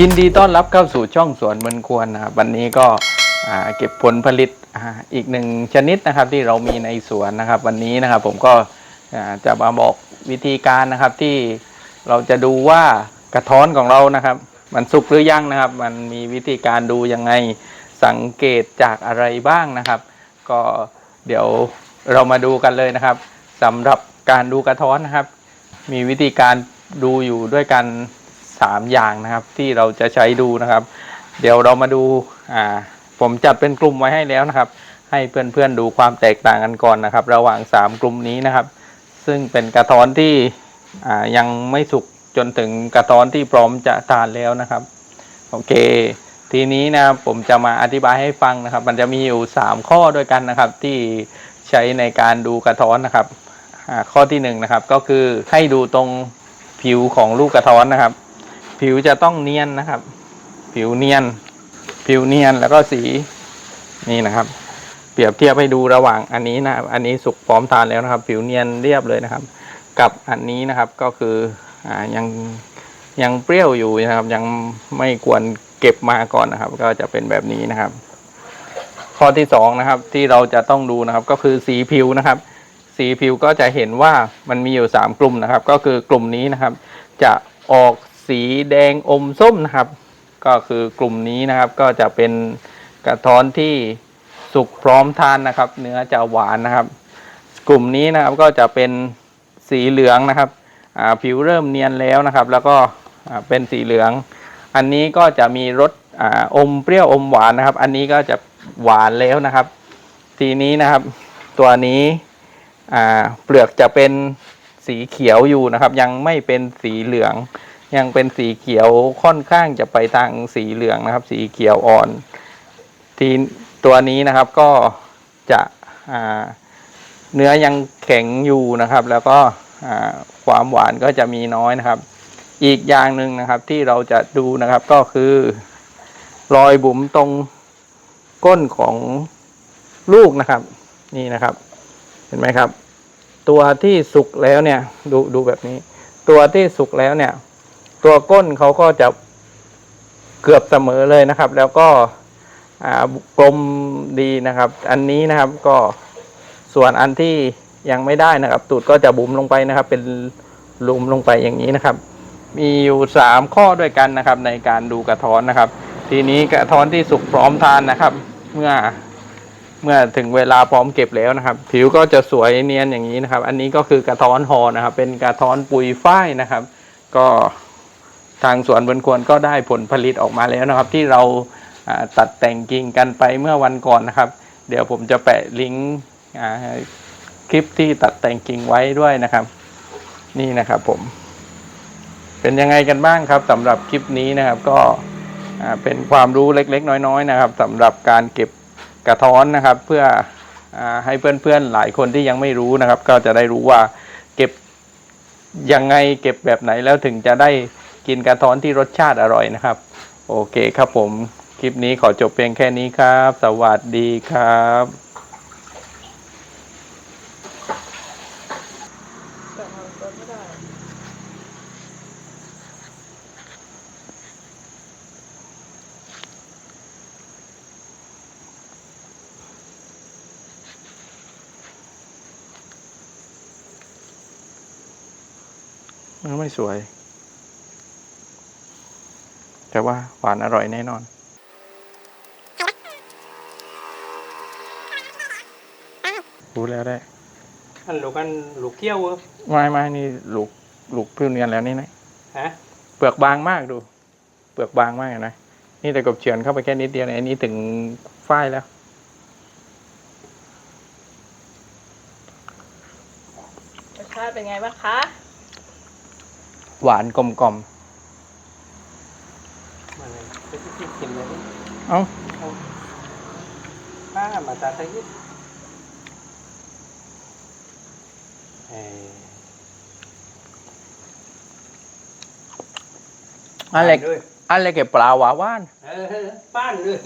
ยินดีต้อนรับเข้าสู่ช่องสวนเมือนควรนะครับวันนี้ก็เก็บผลผลิตอีกหนึ่งชนิดนะครับที่เรามีในสวนนะครับ วันนี้นะครับผมก็จะมาบอกวิธีการนะครับที่เราจะดูว่ากระท้อนของเรานะครับ มันสุกหรือยังนะครับ มันมีวิธีการดูยังไงสังเกตจากอะไรบ้างนะครับ ก็เดี๋ยวเรามาดูกันเลยนะครับสำหรับการดูกระท้อนนะครับ มีวิธีการดูอยู่ด้วยกัน 3 อย่างนะครับ ที่เราจะใช้ดูนะครับ เดี๋ยวเรามาดูอ่าผมจัดเป็นกลุ่มไว้ให้แล้วนะครับ ให้เพื่อนๆดูความแตกต่างกันก่อนนะครับ ระหว่าง 3 กลุ่มนี้นะครับ ซึ่งเป็นกระท้อนที่อ่ายังไม่สุกจนถึงกระท้อนที่พร้อมจะทานแล้วนะครับโอเค ทีนี้นะครับผมจะมาอธิบายให้ฟังนะครับ มันจะมีอยู่ 3 ข้อด้วยกันนะครับ ที่ใช้ในการดูกระท้อนนะครับข้อที่1นงนะครับก็คือให้ดูตรงผิวของลูกกระท้อนนะครับ ผิวจะต้องเนียนนะครับ ผิวเนียน ผิวเนียนแล้วก็สีนี่นะครับ เปรียบเทียบให้ดูระหว่างอันนี้นะครับอันนี้สุกพร้อมทานแล้วนะครับ ผิวเนียนเรียบเลยนะครับ กับอันนี้นะครับก็คืออ่ายังยังเปรี้ยวอยู่นะครับ ยังไม่ควรเก็บมาก่อนนะครับ ก็จะเป็นแบบนี้นะครับ ข้อที่สองนะครับที่เราจะต้องดูนะครับ ก็คือสีผิวนะครับ สีผิวก็จะเห็นว่ามันมีอยู่สามกลุ่มนะครับ ก็คือกลุ่มนี้นะครับ จะออก สีแดงอมส้มนะครับ ก็คือกลุ่มนี้นะครับ ก็จะเป็นกระท้อนที่สุกพร้อมทานนะครับ เนื้อจะหวานนะครับ กลุ่มนี้นะครับก็จะเป็นสีเหลืองนะครับผิวเริ่มเนียนแล้วนะครับ แล้วก็เป็นสีเหลือง อันนี้ก็จะมีรสออมเปรี้ยวอมหวานนะครับ อันนี้ก็จะหวานแล้วนะครับ ทีนี้นะครับ ตัวนี้เปลือกจะเป็นสีเขียวอยู่นะครับ ยังไม่เป็นสีเหลือง ยังเป็นสีเขียวค่อนข้างจะไปทางสีเหลืองนะครับ สีเขียวอ่อน ทีตัวนี้นะครับก็จะเนื้อยังแข็งอยู่นะครับ แล้วก็ความหวานก็จะมีน้อยนะครับ อีกอย่างหนึ่งนะครับที่เราจะดูนะครับก็คือรอยบุ๋มตรงก้นของลูกนะครับ นี่นะครับ เห็นไหมครับ ตัวที่สุกแล้วเนี่ย ดูดูแบบนี้ ตัวที่สุกแล้วเนี่ย ตัวก้นเขาก็จะเกือบเสมอเลยนะครับ แล้วก็กลมดีนะครับ อันนี้นะครับก็ส่วนอันที่ยังไม่ได้นะครับ ตูดก็จะบุ๋มลงไปนะครับ เป็นหลุมลงไปอย่างนี้นะครับ มีอยู่สามข้อด้วยกันนะครับ ในการดูกระท้อนนะครับ ทีนี้กระท้อนที่สุกพร้อมทานนะครับ เมื่อเมื่อถึงเวลาพร้อมเก็บแล้วนะครับ ผิวก็จะสวยเนียนอย่างนี้นะครับ อันนี้ก็คือกระท้อนหอนะครับ เป็นกระท้อนปุยฝ้ายนะครับ ก็ ทางสวนบนควรก็ได้ผลผลิตออกมาแล้วนะครับ ที่เราตัดแต่งกิ่งกันไปเมื่อวันก่อนนะครับ เดี๋ยวผมจะแปะลิงก์คลิปที่ตัดแต่งกิ่งไว้ด้วยนะครับ นี่นะครับผม เป็นยังไงกันบ้างครับสำหรับคลิปนี้นะครับ ก็เป็นความรู้เล็ก ๆ น้อย ๆ นะครับสำหรับการเก็บกระท้อนนะครับ เพื่ออให้เพื่อน ๆ หลายคนที่ยังไม่รู้นะครับ ก็จะได้รู้ว่าเก็บยังไงเก็บแบบไหนแล้วถึงจะได้ กินกระท้อนที่รสชาติอร่อยนะครับ โอเคครับผม คลิปนี้ขอจบเพียงแค่นี้ครับ สวัสดีครับไม่สวย แต่ว่าหวานอร่อยแน่นอนรู้แล้วได้อันลูกอันลูกเกี้ยวเว้ยไม่ไม่นี่ลูกลูกพื้นเรียนแล้วนี่นะฮะเปลือกบางมากดู เปลือกบางมากเห็นะนี่แต่กบเฉือนเข้าไปแค่นิดเดียวเนี่ยอันนี้ถึงฝ้ายแล้วรสชาติเป็นไงบ้างคะ หวานกลมกล่อมมา เลยไปที่ที่กินเลยเอ้าป้ามาตาไทยยี่เอออะไรด้วยอะไรเก็บปลาหวาว่าน เออป้านด้วย